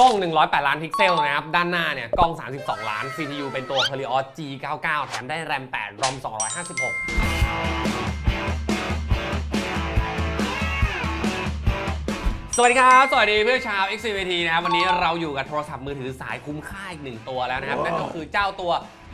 กล้อง 108 ล้านพิกเซลนะครับ ด้านหน้าเนี่ย กล้อง 32 ล้าน CPU เป็นตัว Helios G99 แถมได้ RAM 8 ROM 256สวัสดีครับ สวัสดีเพื่อนชาว XCVT นะครับ วันนี้เราอยู่กับโทรศัพท์มือถือสายคุ้มค่าอีกหนึ่งตัวแล้วนะครับ นั่นก็คือเจ้าตัว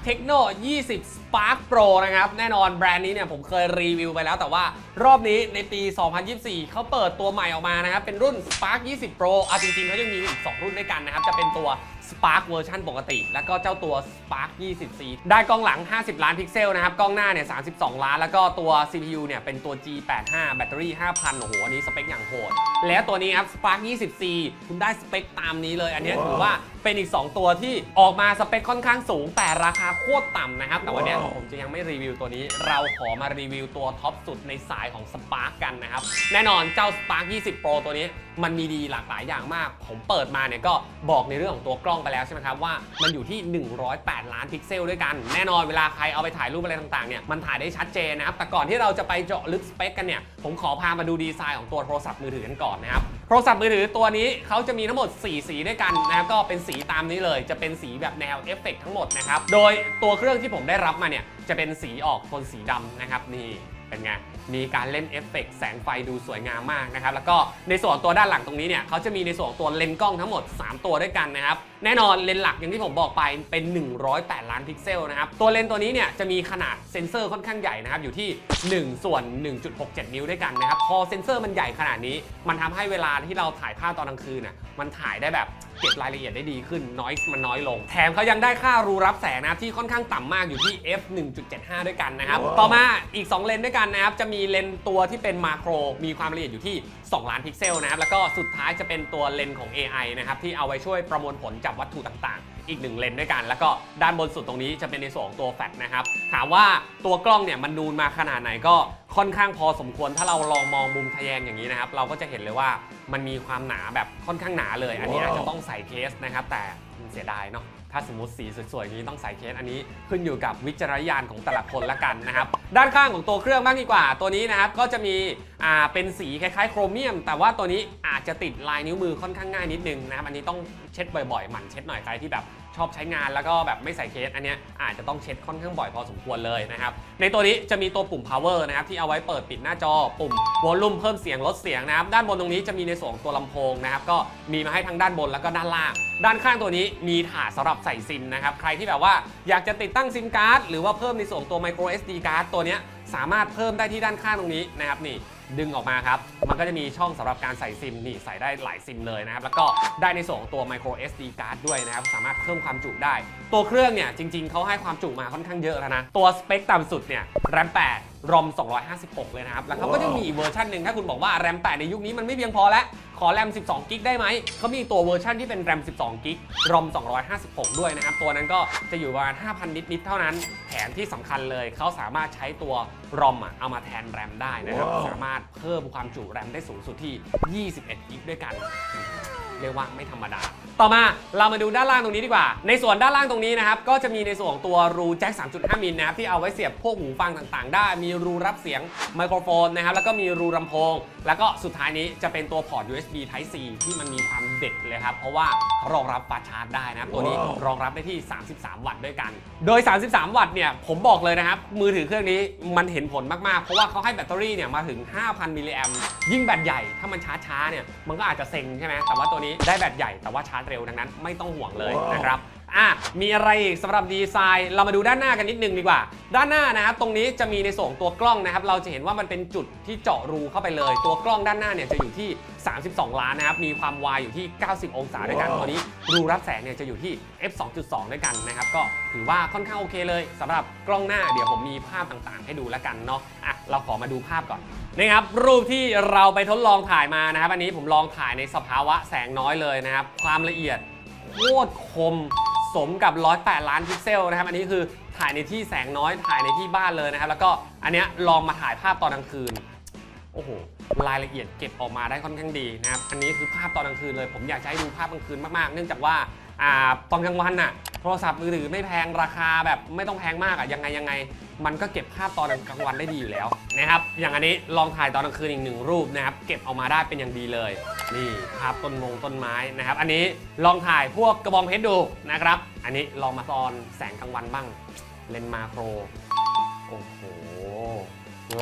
Tecno 20 Spark Pro นะครับ แน่นอนแบรนด์นี้เนี่ยผมเคยรีวิวไปแล้ว แต่ว่ารอบนี้ในปี 2024 เขาเปิดตัวใหม่ออกมานะครับ เป็นรุ่น Spark 20 Pro อะจริงๆเขายังมีอีก 2 รุ่นด้วยกันนะครับ จะเป็นตัว Spark เวอร์ชันปกติ แล้วก็เจ้าตัว Spark 20C ได้กล้องหลัง 50 ล้านพิกเซลนะครับ กล้องหน้าเนี่ย 32 ล้าน แล้วก็ตัว CPU เนี่ย เป็นตัว G85 แบตเตอรี่ 5,000 โอ้โห อันนี้สเปคอย่างโหด แล้วตัวนี้ครับ Spark 20C คุณได้สเปคตามนี้เลย อันนี้ถือว่าเป็นอีก 2 ตัวที่ออกมาสเปคค่อนข้างสูง แต่ราคาโคตรต่ำนะครับ แต่วันเนี้ยผมจะยังไม่รีวิวตัวนี้ เราขอมารีวิวตัวท็อปสุดในสายของ Spark กันนะครับ แน่นอนเจ้า Spark 20 Pro ตัวนี้ มันมีดีหลากหลายอย่างมาก ผมเปิดมาเนี่ยก็บอกในเรื่องของตัวกล้องไปแล้วใช่ไหมครับว่ามันอยู่ที่ 108 ล้านพิกเซลด้วยกัน แน่นอนเวลาใครเอาไปถ่ายรูปอะไรต่างๆเนี่ยมันถ่ายได้ชัดเจนนะครับแต่ก่อนที่เราจะไปเจาะลึกสเปคกันเนี่ยผมขอพามาดูดีไซน์ของตัวโทรศัพท์มือถือกันก่อนนะครับโทรศัพท์มือถือตัวนี้เขาจะมีทั้งหมด 4 สีด้วยกันนะครับก็เป็นสีตามนี้เลย จะเป็นสีแบบแนวเอฟเฟกต์ทั้งหมดนะครับโดยตัวเครื่องที่ผมได้รับมาเนี่ยจะเป็นสีออกโทนสีดำนะครับนี่เป็นไง มีการเล่นเอฟเฟกต์แสงไฟดูสวยงามมากนะครับ แล้วก็ในส่วนตัวด้านหลังตรงนี้เนี่ยเขาจะมีในส่วนตัวเลนส์กล้องทั้งหมด 3 ตัวด้วยกันนะครับแน่นอนเลนส์หลักอย่างที่ผมบอกไปเป็น 108 ล้านพิกเซลนะครับ ตัวเลนส์ตัวนี้เนี่ยจะมีขนาดเซ็นเซอร์ค่อนข้างใหญ่นะครับ อยู่ที่ 1 ส่วน 1.67 นิ้วด้วยกันนะครับ พอเซ็นเซอร์มันใหญ่ขนาดนี้ มันทำให้เวลาที่เราถ่ายภาพตอนกลางคืนน่ะมันถ่ายได้แบบเก็บรายละเอียดได้ดีขึ้น noise มันน้อยลง แถมเขายังได้ค่ารูรับแสงนะครับที่ค่อนข้างต่ำมากอยู่ที่ f 1.75 ด้วยกันนะครับ ต่อมาอีก 2 เลนส์ด้วยกันนะครับจะมีเลนส์ตัวที่เป็นมาโครมีความละเอียดอยู่ที่ 2 ล้านพิกเซลนะครับแล้วก็สุดท้ายจะเป็นตัวเลนส์ของ AI นะครับที่เอาไว้ช่วยประมวลผลจับวัตถุต่างๆ อีกหนึ่งเลนส์ด้วยกัน แล้วก็ด้านบนสุดตรงนี้จะเป็นในส่วนของตัวแฟลชนะครับถามว่าตัวกล้องเนี่ยมันนูนมาขนาดไหนก็ค่อนข้างพอสมควรถ้าเราลองมองมุมทะแยงอย่างนี้นะครับเราก็จะเห็นเลยว่ามันมีความหนาแบบค่อนข้างหนาเลย อันนี้อาจจะต้องใส่เคสนะครับแต่เสียดายเนาะ ถ้าสมมติสีสวยๆอย่างนี้ต้องใส่เคสอันนี้ขึ้นอยู่กับวิจารณญาณของแต่ละคนละกันนะครับ ด้านข้างของตัวเครื่องบ้างดีกว่า ตัวนี้นะครับก็จะมีอ่าเป็นสีคล้ายๆโครเมียม แต่ว่าตัวนี้อาจจะติดลายนิ้วมือค่อนข้างง่ายนิดนึงนะครับอันนี้ต้องเช็ดบ่อยๆหมั่นเช็ดหน่อยใครที่แบบ ชอบใช้งานแล้วก็แบบไม่ใส่เคสอันเนี้ยอาจจะต้องเช็ดค่อนข้างบ่อยพอสมควรเลยนะครับ ในตัวนี้จะมีตัวปุ่ม power นะครับที่เอาไว้เปิดปิดหน้าจอปุ่ม volume เพิ่มเสียงลดเสียงนะครับด้านบนตรงนี้จะมีในส่วนตัวลำโพงนะครับก็มีมาให้ทั้งด้านบนแล้วก็ด้านล่าง ด้านข้างตัวนี้มีถาดสำหรับใส่ซิมนะครับใครที่แบบว่าอยากจะติดตั้งซิมการ์ดหรือว่าเพิ่มในส่วนตัว micro SD card ตัวเนี้ย สามารถเพิ่มได้ที่ด้านข้างตรงนี้นะครับนี่ดึงออกมาครับ มันก็จะมีช่องสำหรับการใส่ซิมนี่ใส่ได้หลายซิมเลยนะครับ แล้วก็ได้ในส่วนของตัว micro SD card ด้วยนะครับ สามารถเพิ่มความจุได้ ตัวเครื่องเนี่ยจริงๆ เขาให้ความจุมาค่อนข้กินเยอะแล้วนะ ตัวสเปคต่ำสุดเนี่ย RAM 8 ROM 256 เลยนะครับ แล้วเขาก็จะมีอีกเวอร์ชันหนึ่งถ้าคุณบอกว่า RAM 8 ในยุคนี้มันไม่เพียงพอแล้ว ขอ RAM 12 กิกได้ไหม เขามีตัวเวอร์ชันที่เป็น RAM 12 กิก ROM 256 ด้วยนะครับ ตัวนั้นก็จะอยู่ประมาณ 5,000 นิด ๆ เท่านั้น แถมที่สำคัญเลย เขาสามารถใช้ตัว ROM อะเอามาแทน RAM ได้นะครับ สามารถเพิ่มความจุ RAM ได้สูงสุดที่ 21 กิกด้วยกัน เรียกว่าไม่ธรรมดา ต่อมาเรามาดูด้านล่างตรงนี้ดีกว่า ในส่วนด้านล่างตรงนี้นะครับก็จะมีในส่วนของตัวรูแจ็ค 3.5 มิลนะครับที่เอาไว้เสียบพวกหูฟังต่างๆ ได้ มีรูรับเสียงไมโครโฟนนะครับแล้วก็มีรูลำโพง แล้วก็สุดท้ายนี้จะเป็นตัวพอร์ต USB Type C ที่มันมีความเด็ดเลยครับเพราะว่าเขารองรับฟาสต์ชาร์จได้นะครับตัวนี้รองรับได้ที่ 33 วัตต์ด้วยกัน โดย 33 วัตต์เนี่ยผมบอกเลยนะครับมือถือเครื่องนี้มันเห็นผลมากๆเพราะว่าเขาให้แบตเตอรี่เนี่ยมาถึง 5,000 มิลลิแอมยิ่งแบตใหญ่ถ้ามันชาร์จช้าเนี่ยมันก็อาจจะเซ็งใช่ไหมแต่ว่าตัวนี้ได้แบตใหญ่แต่ว่าชาร์จเร็วดังนั้นไม่ต้องห่วงเลยนะครับอะมีอะไรอีกสำหรับดีไซน์เรามาดูด้านหน้ากันนิดนึงดีกว่า ด้านหน้านะครับตรงนี้จะมีในส่วนของตัวกล้องนะครับ เราจะเห็นว่ามันเป็นจุดที่เจาะรูเข้าไปเลย ตัวกล้องด้านหน้าเนี่ยจะอยู่ที่ 32 ล้านนะครับ มีความวายอยู่ที่ 90 องศาด้วยกันตัวนี้รูรับแสงเนี่ยจะอยู่ที่ f 2.2 ด้วยกันนะครับ ก็ถือว่าค่อนข้างโอเคเลยสำหรับกล้องหน้าเดี๋ยวผมมีภาพต่างๆ ให้ดูแล้วกันเนาะอะ เราขอมาดูภาพก่อนนะครับรูปที่เราไปทดลองถ่ายมานะครับ อันนี้ผมลองถ่ายในสภาวะแสงน้อยเลยนะครับ ความละเอียดโคตรคมสมกับ 108 ล้านพิกเซลนะครับ อันนี้คือถ่ายในที่แสงน้อยถ่ายในที่บ้านเลยนะครับ แล้วก็อันเนี้ยลองมาถ่ายภาพตอนกลางคืนโอ้โหรายละเอียดเก็บออกมาได้ค่อนข้างดีนะครับ อันนี้คือภาพตอนกลางคืนเลย ผมอยากจะให้ดูภาพกลางคืนมากๆ เนื่องจากว่า อ่าตอนกลางวันน่ะโทรศัพท์มือถือไม่แพงราคาแบบไม่ต้องแพงมากอะยังไงยังไง มันก็เก็บภาพตอนกลางวันได้ดีอยู่แล้วนะครับอย่างอันนี้ลองถ่ายตอนกลางคืนอีกหนึ่งรูปนะครับเก็บออกมาได้เป็นอย่างดีเลย นี่ภาพต้นมงต้นไม้นะครับ อันนี้ลองถ่ายพวกกระบองเพชรดูนะครับ อันนี้ลองมาตอนแสงกลางวันบ้างเลนมาโครโอ้โห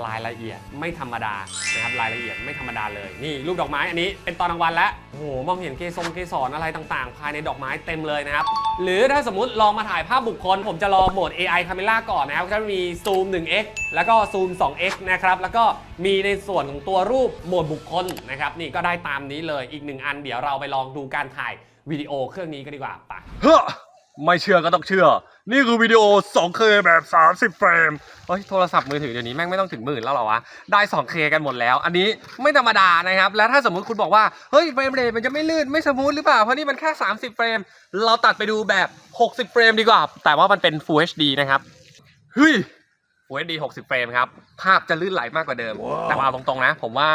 รายละเอียดไม่ธรรมดานะครับรายละเอียดไม่ธรรมดาเลยนี่รูปดอกไม้อันนี้เป็นตอนกลางวันแล้วโอ้โหมองเห็นเกสรเกสรอะไรต่างๆ ภายในดอกไม้เต็มเลยนะครับ หรือถ้าสมมติลองมาถ่ายภาพบุคคล ผมจะลองโหมด AI Camera ก่อนนะครับก็จะมีซูม 1x แล้วก็ซูม 2x นะครับแล้วก็มีในส่วนของตัวรูปโหมดบุคคลนะครับนี่ก็ได้ตามนี้เลยอีกหนึ่งอันเดี๋ยวเราไปลองดูการถ่ายวิดีโอเครื่องนี้กันดีกว่าไป ไม่เชื่อก็ต้องเชื่อ นี่คือวิดีโอ 2K แบบ 30 เฟรม เฮ้ย โทรศัพท์มือถือเดี๋ยวนี้แม่งไม่ต้องถึงหมื่นแล้วเหรอวะ ได้ 2K กันหมดแล้ว อันนี้ไม่ธรรมดานะครับ แล้วถ้าสมมุติคุณบอกว่า เฮ้ย เฟรมเรทมันจะไม่ลื่น ไม่สมูทหรือเปล่า เพราะนี่มันแค่ 30 เฟรม เราตัดไปดูแบบ 60 เฟรมดีกว่า แต่ว่ามันเป็น Full HD นะครับ เฮ้ย Full HD 60 เฟรมครับ ภาพจะลื่นไหลมากกว่าเดิม แต่ว่าเอาตรงๆนะ ผมว่า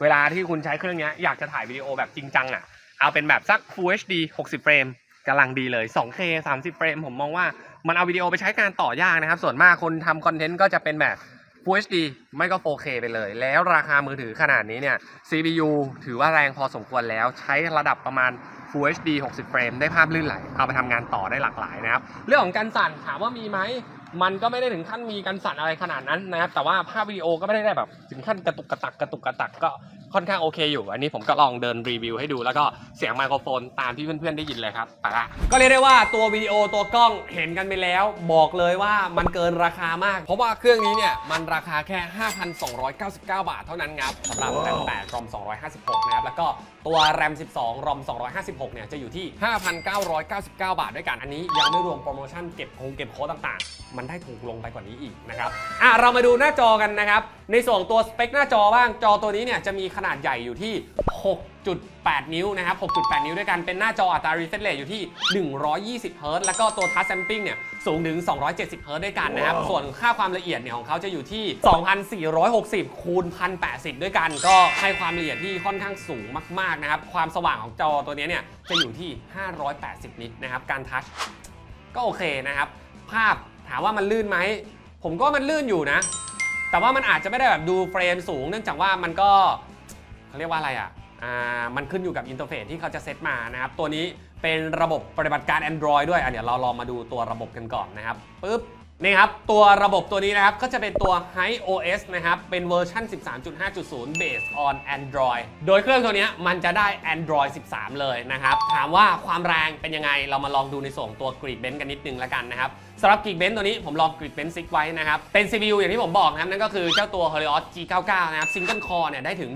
เวลาที่คุณใช้เครื่องเนี้ยอยากจะถ่ายวิดีโอแบบจริงจังอะ เอาเป็นแบบสัก Full HD 60 เฟรม กำลังดีเลย 2K 30 เฟรมผมมองว่ามันเอาวิดีโอไปใช้การต่อยากนะครับ ส่วนมากคนทำคอนเทนต์ก็จะเป็นแบบ Full HD ไม่ก็ 4K ไปเลย แล้วราคามือถือขนาดนี้เนี่ย CPU ถือว่าแรงพอสมควรแล้วใช้ระดับประมาณ Full HD 60 เฟรมได้ภาพลื่นไหล เอาไปทำงานต่อได้หลากหลายนะครับ เรื่องของการสั่นถามว่ามีไหม มันก็ไม่ได้ถึงขั้นมีการสั่นอะไรขนาดนั้นนะครับ แต่ว่าภาพวิดีโอก็ไม่ได้แบบถึงขั้นกระตุกกระตักกระตุกกระตักก็ค่อนข้างโอเคอยู่ อันนี้ผมก็ลองเดินรีวิวให้ดู แล้วก็เสียงไมโครโฟนตามที่เพื่อนๆได้ยินเลยครับไปละก็เรียกได้ว่าตัววิดีโอตัวกล้องเห็นกันไปแล้ว บอกเลยว่ามันเกินราคามาก เพราะว่าเครื่องนี้เนี่ยมันราคาแค่ 5,299 บาทเท่านั้นครับสำหรับแรม8รอม256 นะครับ แล้วก็ตัวแรม 12รอม256 เนี่ยจะอยู่ที่ 5,999 บาทด้วยกัน อันนี้ยังไม่รวมโปรโมชั่นเก็บคงเก็บโค้ดต่างๆมันได้ถูกลงไปกว่านี้อีกนะครับอะเรามาดูหน้าจอกันนะครับ ในส่วนตัวสเปคหน้าจอบ้างจอตัวนี้เนี่ยจะมีขนาดใหญ่อยู่ที่ 6.8 นิ้วนะครับ 6.8 นิ้วด้วยกันเป็นหน้าจออัตรา refresh rate อยู่ที่ 120เฮิรตซ์แล้วก็ตัว touch sampling เนี่ยสูงถึง 270เฮิรตซ์ด้วยกันนะครับ ส่วนค่าความละเอียดเนี่ยของเขาจะอยู่ที่ 2,460 คูณ 1,080 ด้วยกัน ก็ให้ความละเอียดที่ค่อนข้างสูงมากๆนะครับความสว่างของจอตัวนี้เนี่ยจะอยู่ที่ 580 นิตนะครับการทัชก็โอเคนะครับ ภาพ ถามว่ามันลื่นไหม ผมก็มันลื่นอยู่นะ แต่ว่ามันอาจจะไม่ได้แบบดูเฟรมสูง เนื่องจากว่ามันก็เขาเรียกว่าอะไรอะอ่ามันขึ้นอยู่กับอินเทอร์เฟซที่เขาจะเซตมานะครับ ตัวนี้เป็นระบบปฏิบัติการ Android ด้วยอะเดี๋ยวเราลองมาดูตัวระบบกันก่อนนะครับปึ๊บนี่ครับ ตัวระบบตัวนี้นะครับ ก็จะเป็นตัว High OS นะครับ เป็นเวอร์ชัน 13.5.0 based on Android โดยเครื่องตัวนี้มันจะได้ Android 13 เลยนะครับ ถามว่าความแรงเป็นยังไงเรามาลองดูในส่วนของตัว Geekbench กันนิดนึงแล้วกันนะครับ สำหรับ Geekbench ตัวนี้ผมลอง Geekbench 6ไว้นะครับ เป็น CPU อย่างที่ผมบอกนะครับ นั่นก็คือเจ้าตัว Helios G99 นะครับ Single Core เนี่ยได้ถึง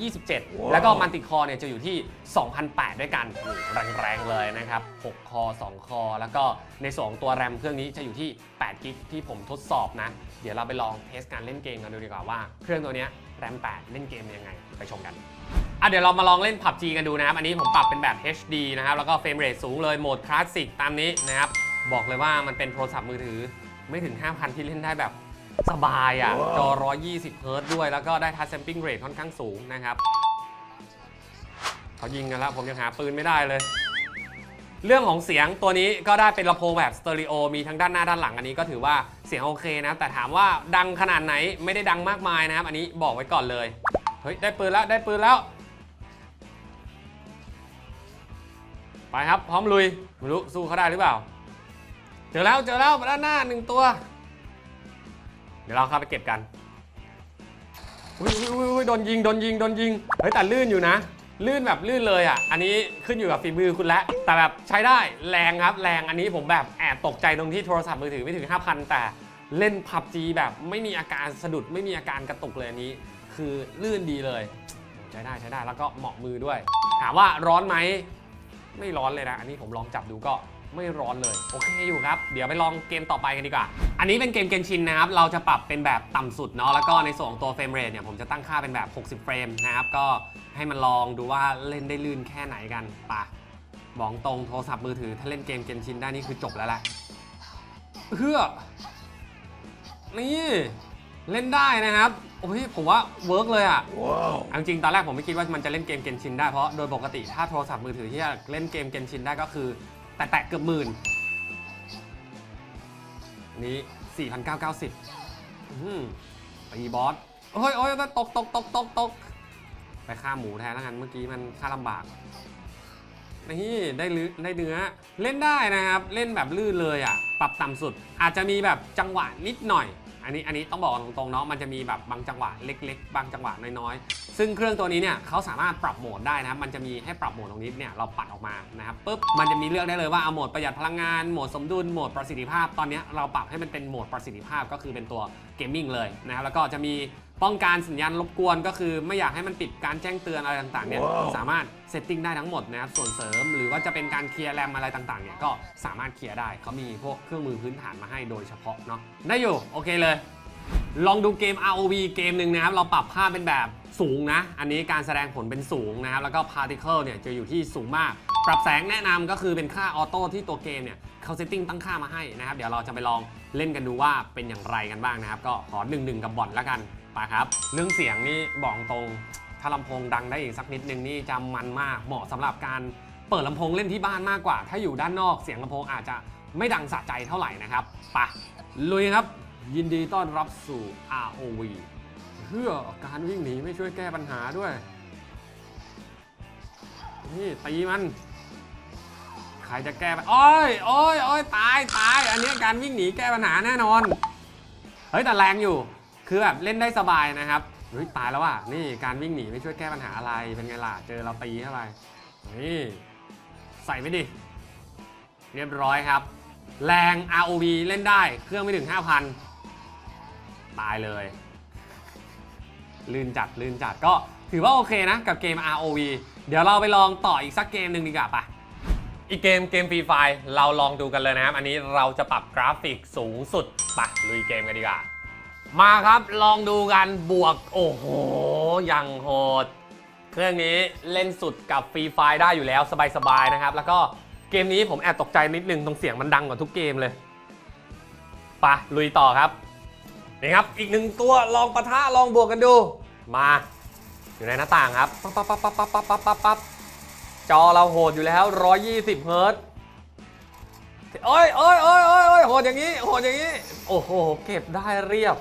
727 แล้วก็ Multi Core เนี่ยจะอยู่ที่ 2008 ด้วยกันโอ้โหแรงๆเลยนะครับ 6 คอ 2 คอ แล้วก็ในส่วนของตัวแรมเครื่องนี้จะอยู่ที่8กิกที่ผมทดสอบนะ เดี๋ยวเราไปลองเทสการเล่นเกมกันดูดีกว่าว่าเครื่องตัวเนี้ยแรม 8 เล่นเกมยังไงไปชมกันอะเดี๋ยวเรามาลองเล่น PUBG กันดูนะครับ อันนี้ผมปรับเป็นแบบ HD นะครับ แล้วก็เฟรมเรทสูงเลย โหมดคลาสสิกตามนี้นะครับ บอกเลยว่ามันเป็นโทรศัพท์มือถือไม่ถึง 5,000 ที่เล่นได้แบบสบายอะ จอ 120 เฮิร์ตซ์ด้วย แล้วก็ได้ทัชแซมปิ้งเรทค่อนข้างสูงนะครับเขายิงกันแล้ว ผมยังหาปืนไม่ได้เลย เรื่องของเสียงตัวนี้ก็ได้เป็นลำโพงแบบสเตอริโอมีทั้งด้านหน้าด้านหลังอันนี้ก็ถือว่าเสียงโอเคนะ แต่ถามว่าดังขนาดไหนไม่ได้ดังมากมายนะครับ อันนี้บอกไว้ก่อนเลย เฮ้ย ได้ปืนแล้วได้ปืนแล้ว ไปครับพร้อมลุยไม่รู้สู้เขาได้หรือเปล่าเจอแล้วเจอแล้วด้านหน้าหนึ่งตัว เดี๋ยวเราเข้าไปเก็บกันอุ้ยอุ้ยอุ้ยโดนยิงโดนยิงโดนยิงเฮ้ยแต่ลื่นอยู่นะ ลื่นแบบลื่นเลยอะ อันนี้ขึ้นอยู่กับฝีมือคุณแล้วแต่แบบใช้ได้แรงครับ แรงอันนี้ผมแบบแอบตกใจตรงที่โทรศัพท์มือถือไม่ถึง 5,000 แต่เล่นพับจีแบบไม่มีอาการสะดุดไม่มีอาการกระตุกเลยอันนี้ คือลื่นดีเลย ใช้ได้ใช้ได้แล้วก็เหมาะมือด้วย ถามว่าร้อนไหมไม่ร้อนเลยนะ อันนี้ผมลองจับดูก็ ไม่ร้อนเลย โอเคอยู่ครับ เดี๋ยวไปลองเกมต่อไปกันดีกว่า อันนี้เป็นเกมเกนชินนะครับ เราจะปรับเป็นแบบต่ำสุดเนาะ แล้วก็ในส่วนของตัวเฟรมเรทเนี่ย ผมจะตั้งค่าเป็นแบบ 60 เฟรมนะครับ ก็ให้มันลองดูว่าเล่นได้ลื่นแค่ไหนกันปะบอกตรงโทรศัพท์มือถือ ถ้าเล่นเกมเกนชินได้นี่คือจบแล้วแหละเฮือนี่เล่นได้นะครับโอ้ยผมว่าเวิร์กเลยอะเอาจริงๆตอนแรกผมไม่คิดว่ามันจะเล่นเกมเกนชินได้เพราะโดยปกติถ้าโทรศัพท์มือถือที่จะเล่นเกมเกนชินได้ก็คือ แต่แตะเกือบหมื่นอันนี้ 4,990อืมตีบอสเฮ้ยโอ้ยตกตกตกตกตกไปฆ่าหมูแทนแล้วกันเมื่อกี้มันฆ่าลำบากนี่ได้ลือได้เนื้อเล่นได้นะครับ เล่นแบบลื่นเลยอะ ปรับต่ำสุด อาจจะมีแบบจังหวะนิดหน่อย อันนี้อันนี้ต้องบอกตรงๆเนาะมันจะมีแบบบางจังหวะเล็ก ๆ บางจังหวะน้อยๆ ซึ่งเครื่องตัวนี้เนี่ยเขาสามารถปรับโหมดได้นะครับมันจะมีให้ปรับโหมดตรงนี้เนี่ยเราปัดออกมานะครับปุ๊บมันจะมีเลือกได้เลยว่าเอาโหมดประหยัดพลังงานโหมดสมดุลโหมดประสิทธิภาพ ตอนนี้เราปรับให้มันเป็นโหมดประสิทธิภาพก็คือเป็นตัวเกมมิ่งเลยนะครับแล้วก็จะมี ป้องกันสัญญาณรบกวนก็คือไม่อยากให้มันปิดการแจ้งเตือนอะไรต่างๆเนี่ยสามารถเซตติ้งได้ทั้งหมดนะครับ ส่วนเสริมหรือว่าจะเป็นการเคลียร์แรมอะไรต่างๆเนี่ยก็สามารถเคลียร์ได้เขามีพวกเครื่องมือพื้นฐานมาให้โดยเฉพาะเนาะได้อยู่โอเคเลย ลองดูเกม ROV เกมหนึ่งนะครับ เราปรับภาพเป็นแบบสูงนะ อันนี้การแสดงผลเป็นสูงนะครับ แล้วก็ particle เนี่ยจะอยู่ที่สูงมาก ปรับแสงแนะนำก็คือเป็นค่าออโต้ที่ตัวเกมเนี่ยเขาเซตติ้งตั้งค่ามาให้นะครับ เดี๋ยวเราจะไปลองเล่นกันดูว่าเป็นอย่างไรกันบ้างนะครับ ก็ขอ1นหนึ่งกับบอทแล้วกัน ไปครับ เรื่องเสียงนี่บอกตรง ถ้าลำโพงดังได้อีกสักนิดนึงนี่จะมันมากเหมาะสำหรับการเปิดลำโพงเล่นที่บ้านมากกว่า ถ้าอยู่ด้านนอกเสียงลำโพงอาจจะไม่ดังสะใจเท่าไหร่นะครับไปะลุยครับ ยินดีต้อนรับสู่ ROV เพื่อการวิ่งหนีไม่ช่วยแก้ปัญหาด้วย นี่ตีมัน ใครจะแก้ปัญโอ้ยโอ้ยโอ้ยตายตาย อันนี้การวิ่งหนีแก้ปัญหาแน่นอน เฮ้ยแต่แรงอยู่ คือแบบเล่นได้สบายนะครับเฮ้ยตายแล้วว่ะนี่การวิ่งหนีไม่ช่วยแก้ปัญหาอะไรเป็นไงล่ะเจอเราตีเข้าไปนี่ใส่ไปดิเรียบร้อยครับ แรง ROV เล่นได้เครื่องไม่ถึง 5,000 ตายเลย ลื่นจัดลื่นจัดก็ถือว่าโอเคนะกับเกม ROV เดี๋ยวเราไปลองต่ออีกสักเกมหนึ่งดีกว่าปะอีกเกมเกมฟรีไฟเราลองดูกันเลยนะครับ อันนี้เราจะปรับกราฟิกสูงสุดปะลุยเกมกันดีกว่า มาครับลองดูกันบวก โอ้โหยังโหด เครื่องนี้เล่นสุดกับฟรีไฟได้อยู่แล้วสบายๆนะครับ แล้วก็เกมนี้ผมแอบตกใจนิดนึงตรงเสียงมันดังกว่าทุกเกมเลยปะลุยต่อครับนี่ครับ อีกหนึ่งตัวลองปะทะลองบวกกันดู มาอยู่ในหน้าต่างครับปั๊บปั๊บปั๊บปั๊บปั๊บปั๊บปั๊บปั๊บจอเราโหดอยู่แล้ว 120เฮิร์ตซ์โอ้ยโอ้ยโอ้ยโอ้ยโหดอย่างนี้โหดอย่างนี้ โอ้โห เก็บได้เรียบ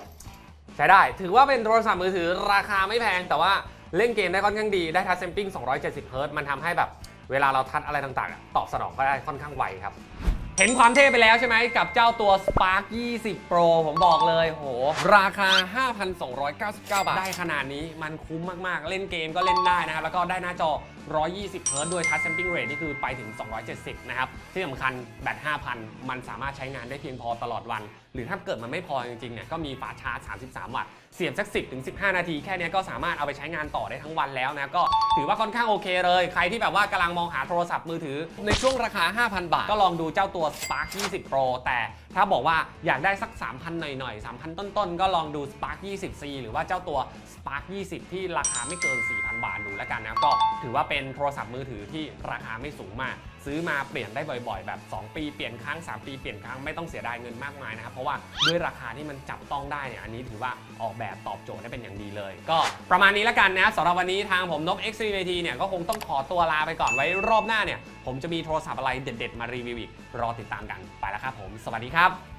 ใช้ได้ ถือว่าเป็นโทรศัพท์มือถือราคาไม่แพง แต่ว่าเล่นเกมได้ค่อนข้างดี ได้ทัชเซมปิ้ง 270 เฮิร์ตซ์มันทำให้แบบเวลาเราทัชอะไรต่างๆ ตอบสนองก็ได้ค่อนข้างไวครับ เห็นความเท่ไปแล้วใช่ไหมกับเจ้าตัว Spark 20 Pro ผมบอกเลยโห ราคา 5,299 บาท ได้ขนาดนี้มันคุ้มมากๆ เล่นเกมก็เล่นได้นะครับ แล้วก็ได้หน้าจอ 120 เฮิร์ตโด้วย Touch Sampling Rate นี่คือไปถึง 270 นะครับ ที่สำคัญแบต 5,000 มันสามารถใช้งานได้เพียงพอตลอดวัน หรือถ้าเกิดมันไม่พอจริงๆ เนี่ย ก็มีฝาชาร์จ 33 วัตต์ เสียบสัก 10ถึง15 นาทีแค่นี้ก็สามารถเอาไปใช้งานต่อได้ทั้งวันแล้วนะก็ถือว่าค่อนข้างโอเคเลย ใครที่แบบว่ากำลังมองหาโทรศัพท์มือถือ ในช่วงราคา 5,000 บาท ก็ลองดูเจ้าตัว Spark 20 Pro แต่ถ้าบอกว่าอยากได้สัก 3,000 หน่อยๆ 3,000 ต้นๆ ก็ลองดู Spark 20C หรือว่าเจ้าตัว Spark 20 ที่ราคาไม่เกิน 4,000 บาทดูแล้วกันนะก็ถือว่าเป็นโทรศัพท์มือถือที่ราคาไม่สูงมาก ซื้อมาเปลี่ยนได้บ่อยๆ แบบ 2 ปีเปลี่ยนครั้ง 3 ปีเปลี่ยนครั้งไม่ต้องเสียดายเงินมากมายนะครับ เพราะว่าด้วยราคาที่มันจับต้องได้เนี่ยอันนี้ถือว่าออกแบบตอบโจทย์ได้เป็นอย่างดีเลย ก็ประมาณนี้แล้วกันนะสำหรับวันนี้ทางผมนก x 3 t เนี่ยก็คงต้องขอตัวลาไปก่อนไว้รอบหน้าเนี่ยผมจะมีโทรศัพท์อะไรเด็ด ๆ มารีวิวอีกรอติดตามกันไปแล้วครับผม สวัสดีครับ